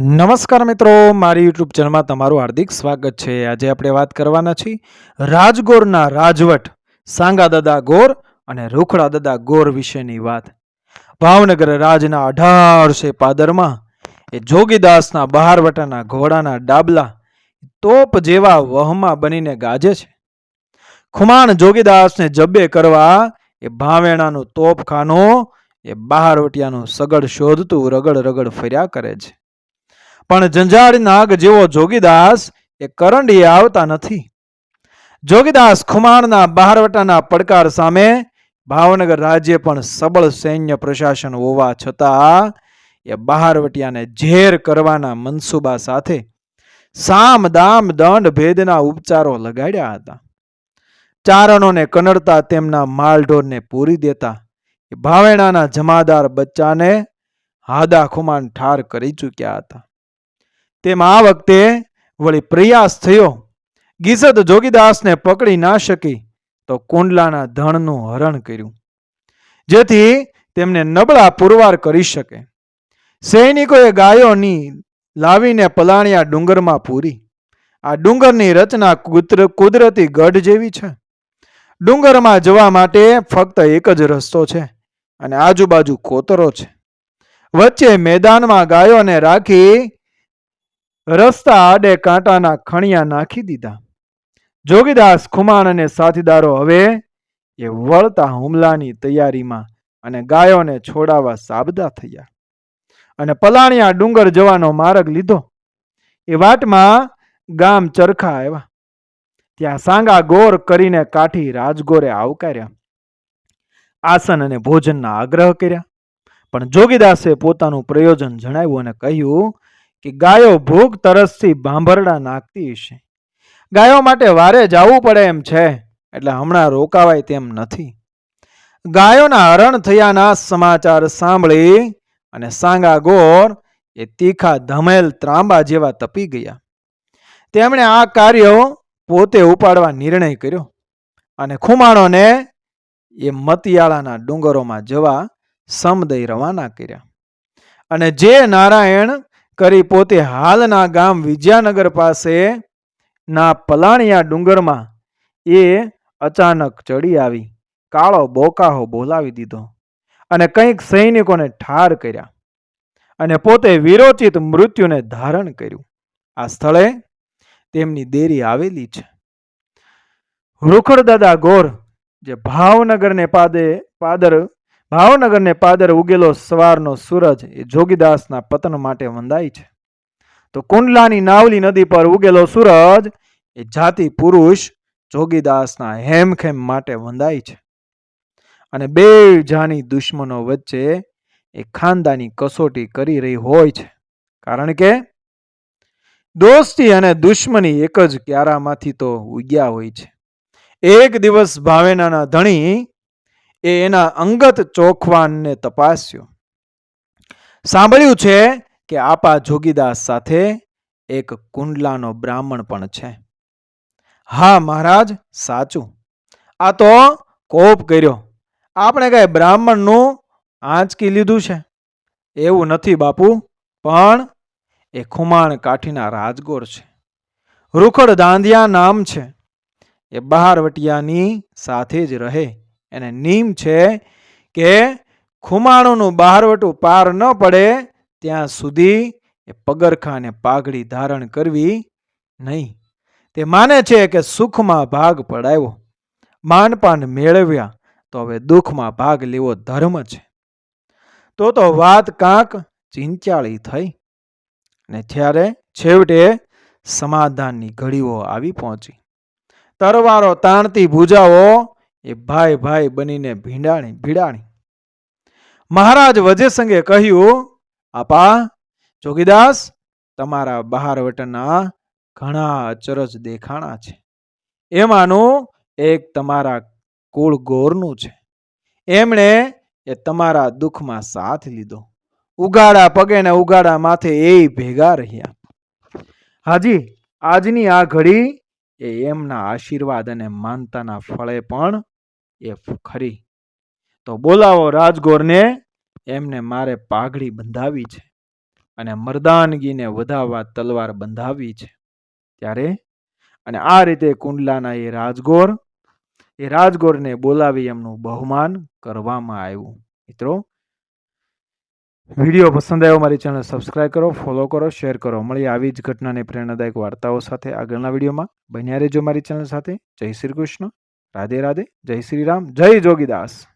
નમસ્કાર મિત્રો, મારી યુટ્યુબ ચેનલમાં તમારું હાર્દિક સ્વાગત છે. આજે આપણે વાત કરવાના છીએ રાજગોરના રાજવટ, સાંગા દાદા ગોર અને રૂખડા દાદા ગોર વિશેની વાત. ભાવનગર રાજના અઢારસે પાદરમાં એ જોગીદાસના બહારવટાના ઘોડાના ડાબલા તોપ જેવા વહમાં બનીને ગાજે છે. ખુમાણ જોગીદાસને જબ્બે કરવા એ ભાવેણાનું તોપખાનું, એ બહારવટિયાનું સગડ શોધતું રગડ રગડ ફર્યા કરે છે. પણ જંજાળ નાગ જેવો જોગીદાસ એ કરંડીએ આવતા નથી. જોગીદાસ ખુમાણના બહારવટાના પડકાર સામે ભાવનગર રાજ્ય પણ સબળ સૈન્ય પ્રશાસન હોવા છતાં એ બહારવટિયાને ઝેર કરવાના મનસુબા સાથે સામ દામ દંડ ભેદના ઉપચારો લગાડ્યા હતા. ચારણોને કનડતા તેમના માલઢોરને પૂરી દેતા ભાવેણાના જમાદાર બચ્ચાને હાદા ખુમાન ઠાર કરી ચૂક્યા હતા. તેમાં આ વખતે વળી પ્રયાસ થયો. ગીસદ જોગીદાસને પકડી ના શકી તો કુંડલાના ધણનું હરણ કર્યું. જેથી તેમને નબળા પુરવાર કરી શકે. સૈનિકોએ ગાયોની લાવીને પલાણિયા ડુંગરમાં પૂરી. આ ડુંગરની રચના કુદરતી ગઢ જેવી છે. ડુંગરમાં જવા માટે ફક્ત એક જ રસ્તો છે અને આજુબાજુ કોતરો છે. વચ્ચે મેદાનમાં ગાયોને રાખી રસ્તા આડે કાંટાના ખણિયા નાખી દીધા. જોગીદાસ, ખુમાણ અને સાથીદારો હવે એ વળતા હુમલાની તૈયારીમાં અને ગાયોને છોડાવવા સાબદા થયા અને પલાણિયા ડુંગર જવાનો માર્ગ લીધો. એ વાટમાં ગામ ચરખા આવ્યા. ત્યાં સાંગા ગોર કરીને કાઠી રાજગોરે આવકાર્યા. આસન અને ભોજનના આગ્રહ કર્યા. પણ જોગીદાસે પોતાનું પ્રયોજન જણાવ્યું અને કહ્યું કે ગાયો ભૂખ તરસથી ભાંભરડા નાખતી હશે. ગાયો માટે વારે જવું પડે એમ છે, એટલે હમણાં રોકાવાય તેમ નથી. ગાયોના હરણ થયાના સમાચાર સાંભળી અને સાંગા ગોર એ તીખા ધમેલ ત્રાંબા જેવા તપી ગયા. તેમણે આ કાર્ય પોતે ઉપાડવા નિર્ણય કર્યો અને ખુમાણોને એ મતિયાળાના ડુંગરોમાં જવા સમદય રવાના કર્યા. અને જે નારાયણ કરી પોતે હાલના ગામ વિજયાનગર પાસે ના પલાણિયા ડુંગરમાં એ અચાનક ચડી આવી, કાળો બોકાહો બોલાવી દીધો અને કંઈક સૈનિકોને ઠાર કર્યા અને પોતે વિરોચિત મૃત્યુને ધારણ કર્યું. આ સ્થળે તેમની દેરી આવેલી છે. રૂખડદાદા ગોર, જે ભાવનગરને પાદે, પાદર ભાવનગરને પાદર ઉગેલો સવારનો સૂરજ એ જોગીદાસના પતન માટે વંદાય છે. તો કુંડલાની નાવલી નદી પર ઉગેલો સૂરજ એ જાતિ પુરુષ જોગીદાસના હેમખેમ માટે વંદાય છે. અને બે જાની દુશ્મનો વચ્ચે એ ખાનદાની કસોટી કરી રહી હોય છે. કારણ કે દોસ્તી અને દુશ્મની એક જ ક્યારામાંથી તો ઉગ્યા હોય છે. એક દિવસ ભાવેનાના ધણી એ એના અંગત ચોખવાનને તપાસ્યો. સાંભળ્યું છે કે આપા જોગીદાસ સાથે એક કુંડલાનો બ્રાહ્મણ પણ છે. હા, મહારાજ, સાચું. આ તો કોપ કર્યો. આપણે કઈ બ્રાહ્મણનું આંચકી લીધું છે. એવું નથી બાપુ, પણ એ ખુમાણ કાઠીના રાજગોર છે. રૂખડ દાંધિયા નામ છે. એ બહારવટિયાની સાથે જ રહે. એને નિયમ છે કે ખુમાણોનું બહારવટું પાર ન પડે, ત્યાં સુધી એ પગરખા અને પાઘડી ધારણ કરવી નહીં. તે માને છે કે સુખમાં ભાગ પડાવ્યો માનપાન મેળવ્યા તો હવે દુઃખમાં ભાગ લેવો ધર્મ છે. તો તો વાત કાંક ચિંચાળી થઈ. ને ત્યારે છેવટે સમાધાનની ઘડીઓ આવી પહોંચી. તરવારો તાણતી ભૂજાઓ એ ભાઈ ભાઈ બનીને ભીંડાણી, ભીડાણી. મહારાજ વજેસંગે કહ્યું, આપા જોગીદાસ તમારા બહારવટના ઘણા અચરજ દેખાણા છે. એમાંનું એક તમારા કુળ ગોરનું છે. એમણે એ તમારા દુઃખમાં સાથ લીધો. ઉગાડા પગે ને ઉગાડા માથે એ ભેગા રહ્યા. હાજી, આજની આ ઘડી એ એમના આશીર્વાદ અને માનતાના ફળે પણ એ ખરી તો બોલાવો રાજગોરને, એમને મારે પાઘડી બંધાવી છે અને મર્દાનગીને વધાવવા તલવાર બંધાવી છે. ત્યારે? અને આ રીતે કુંડલાના એ રાજગોર, એ રાજગોરને બોલાવી એમનું બહુમાન કરવામાં આવ્યું. મિત્રો, વીડિયો પસંદ આવ્યો મારી ચેનલ સબસ્ક્રાઇબ કરો, ફોલો કરો, શેર કરો. મળી આવી જ ઘટનાની પ્રેરણાદાયક વાર્તાઓ સાથે આગળના વિડીયોમાં. બન્યા રહેજો મારી ચેનલ સાથે. જય શ્રી કૃષ્ણ. રાધે રાધે જય શ્રી રામ જય જોગીદાસ.